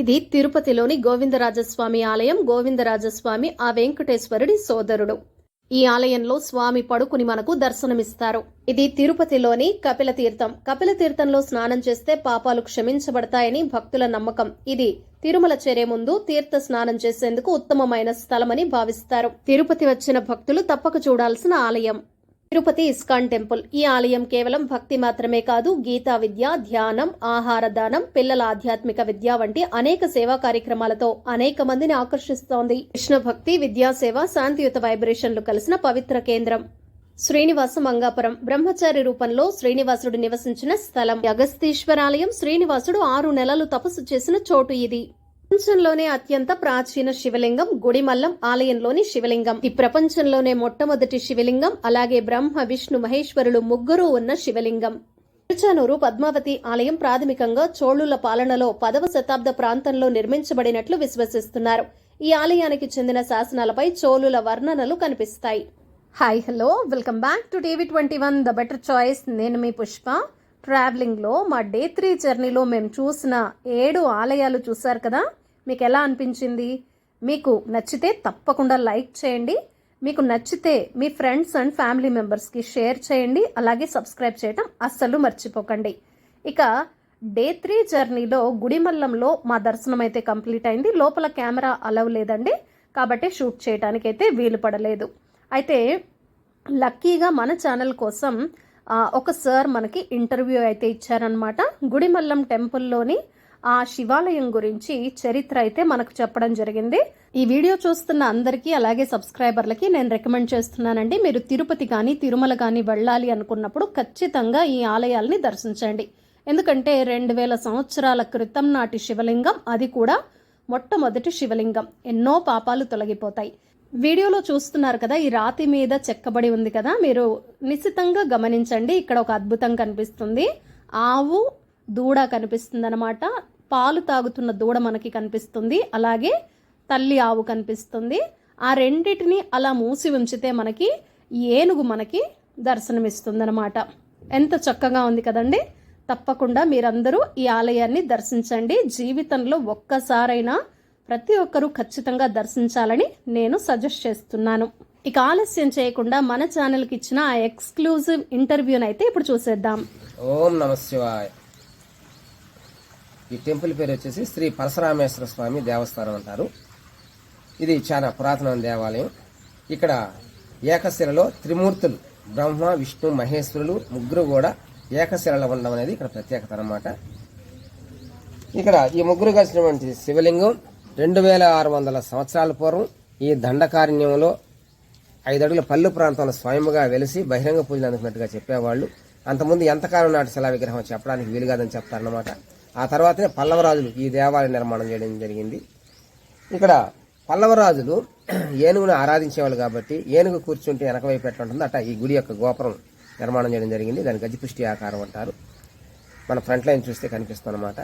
ఇది తిరుపతిలోని గోవిందరాజస్వామి ఆలయం గోవిందరాజస్వామి ఆ వెంకటేశ్వరుడి సోదరుడు. ఈ ఆలయంలో స్వామి పడుకుని మనకు దర్శనమిస్తారు. ఇది తిరుపతిలోని కపిల తీర్థం కపిల తీర్థంలో స్నానం చేస్తే పాపాలు క్షమించబడతాయని భక్తుల నమ్మకం. ఇది తిరుమల చేరే ముందు తీర్థ స్నానం చేసేందుకు ఉత్తమమైన స్థలమని భావిస్తారు. తిరుపతి వచ్చిన భక్తులు తప్పక చూడాల్సిన ఆలయం. Tirupati ISKCON temple. ఈ ఆలయం కేవలం భక్తి మాత్రమే కాదు గీతా విద్య ధ్యానం ఆహార దానం పిల్లల ఆధ్యాత్మిక విద్య వంటి అనేక సేవా కార్యక్రమాలతో అనేక మందిని ఆకర్షిస్తోంది. కృష్ణ భక్తి విద్యా సేవ శాంతియుత వైబ్రేషన్లు కలిసిన పవిత్ర కేంద్రం. శ్రీనివాస మంగాపురం బ్రహ్మచారి రూపంలో శ్రీనివాసుడు నివసించిన స్థలం. అగస్తీశ్వరాలయం శ్రీనివాసుడు ఆరు నెలలు తపస్సు చేసిన చోటు ఇది. ప్రపంచంలోనే అత్యంత ప్రాచీన శివలింగం గుడిమల్లం ఆలయంలోని శివలింగం. ఈ ప్రపంచంలోనే మొట్టమొదటి శివలింగం అలాగే బ్రహ్మ విష్ణు మహేశ్వరులు ముగ్గురు ఉన్న శివలింగం. తిరుచానూరు పద్మావతి ఆలయం ప్రాథమికంగా చోళుల పాలనలో పదవ శతాబ్ద ప్రాంతంలో నిర్మించబడినట్లు విశ్వసిస్తున్నారు. ఈ ఆలయానికి చెందిన శాసనాలపై చోళుల వర్ణనలు కనిపిస్తాయి. Hi hello welcome back to TV twenty one the better choice నేను మీ పుష్ప. ట్రావెలింగ్లో మా డే త్రీ జర్నీలో మేము చూసిన ఏడు ఆలయాలు చూశారు కదా మీకు ఎలా అనిపించింది? మీకు నచ్చితే తప్పకుండా లైక్ చేయండి. మీకు నచ్చితే మీ ఫ్రెండ్స్ అండ్ ఫ్యామిలీ మెంబర్స్కి షేర్ చేయండి. అలాగే సబ్స్క్రైబ్ చేయటం అస్సలు మర్చిపోకండి. ఇక డే త్రీ జర్నీలో గుడిమల్లంలో మా దర్శనం అయితే కంప్లీట్ అయింది. లోపల కెమెరా అలవ్ లేదండి. కాబట్టి షూట్ చేయడానికి అయితే వీలు పడలేదు. అయితే లక్కీగా మన ఛానల్ కోసం ఒక సార్ మనకి ఇంటర్వ్యూ అయితే ఇచ్చారనమాట గుడిమల్లం టెంపుల్లోని ఆ శివాలయం గురించి చరిత్ర అయితే మనకు చెప్పడం జరిగింది. ఈ వీడియో చూస్తున్న అందరికీ అలాగే సబ్స్క్రైబర్లకి నేను రికమెండ్ చేస్తున్నానండి. మీరు తిరుపతి కానీ తిరుమల కానీ వెళ్ళాలి అనుకున్నప్పుడు ఖచ్చితంగా ఈ ఆలయాల్ని దర్శించండి. ఎందుకంటే రెండు వేల సంవత్సరాల క్రితం నాటి శివలింగం అది కూడా మొట్టమొదటి శివలింగం. ఎన్నో పాపాలు తొలగిపోతాయి. వీడియోలో చూస్తున్నారు కదా ఈ రాతి మీద చెక్కబడి ఉంది కదా మీరు నిశ్చితంగా గమనించండి. ఇక్కడ ఒక అద్భుతం కనిపిస్తుంది. ఆవు దూడ కనిపిస్తుంది అనమాట పాలు తాగుతున్న దూడ మనకి కనిపిస్తుంది. అలాగే తల్లి ఆవు కనిపిస్తుంది. ఆ రెండిటిని అలా మూసి ఉంచితే మనకి ఏనుగు మనకి దర్శనమిస్తుంది ఎంత చక్కగా ఉంది కదండి. తప్పకుండా మీరందరూ ఈ ఆలయాన్ని దర్శించండి. జీవితంలో ఒక్కసారైనా ప్రతి ఒక్కరూ ఖచ్చితంగా దర్శించాలని నేను సజెస్ట్ చేస్తున్నాను. ఇక ఆలస్యం చేయకుండా మన ఛానల్కి ఇచ్చిన ఆ ఎక్స్క్లూజివ్ ఇంటర్వ్యూని అయితే ఇప్పుడు చూసేద్దాం. ఓం నమ శివాయ. ఈ టెంపుల్ పేరు వచ్చేసి శ్రీ పరశురామేశ్వర స్వామి దేవస్థానం అంటారు. ఇది చాలా పురాతన దేవాలయం. ఇక్కడ ఏకశిలలో త్రిమూర్తులు బ్రహ్మ విష్ణు మహేశ్వరులు ముగ్గురు కూడా ఏకశిలలో ఉండడం అనేది ఇక్కడ ప్రత్యేకత అనమాట ఇక్కడ ఈ ముగ్గురు కలిసినటువంటి శివలింగం రెండు వేల ఆరు వందల సంవత్సరాల పూర్వం ఈ దండకారణ్యంలో ఐదడుగుల పల్లు ప్రాంతంలో స్వయంగా వెలిసి బహిరంగ పూజలు అందుకున్నట్టుగా చెప్పేవాళ్ళు. అంతకుముందు ఎంతకాలం నాటి శిలా విగ్రహం చెప్పడానికి వీలుగాదని చెప్తారన్నమాట. ఆ తర్వాతనే పల్లవరాజులు ఈ దేవాలయ నిర్మాణం చేయడం జరిగింది. ఇక్కడ పల్లవరాజులు ఏనుగును ఆరాధించేవాళ్ళు కాబట్టి ఏనుగు కూర్చుంటే వెనక వైపు ఎట్లా ఉంటుందో అట్ట ఈ గుడి యొక్క గోపురం నిర్మాణం చేయడం జరిగింది. దాని గజపుష్టి ఆకారం అంటారు. మన ఫ్రంట్ లైన్ చూస్తే కనిపిస్తుంది అనమాట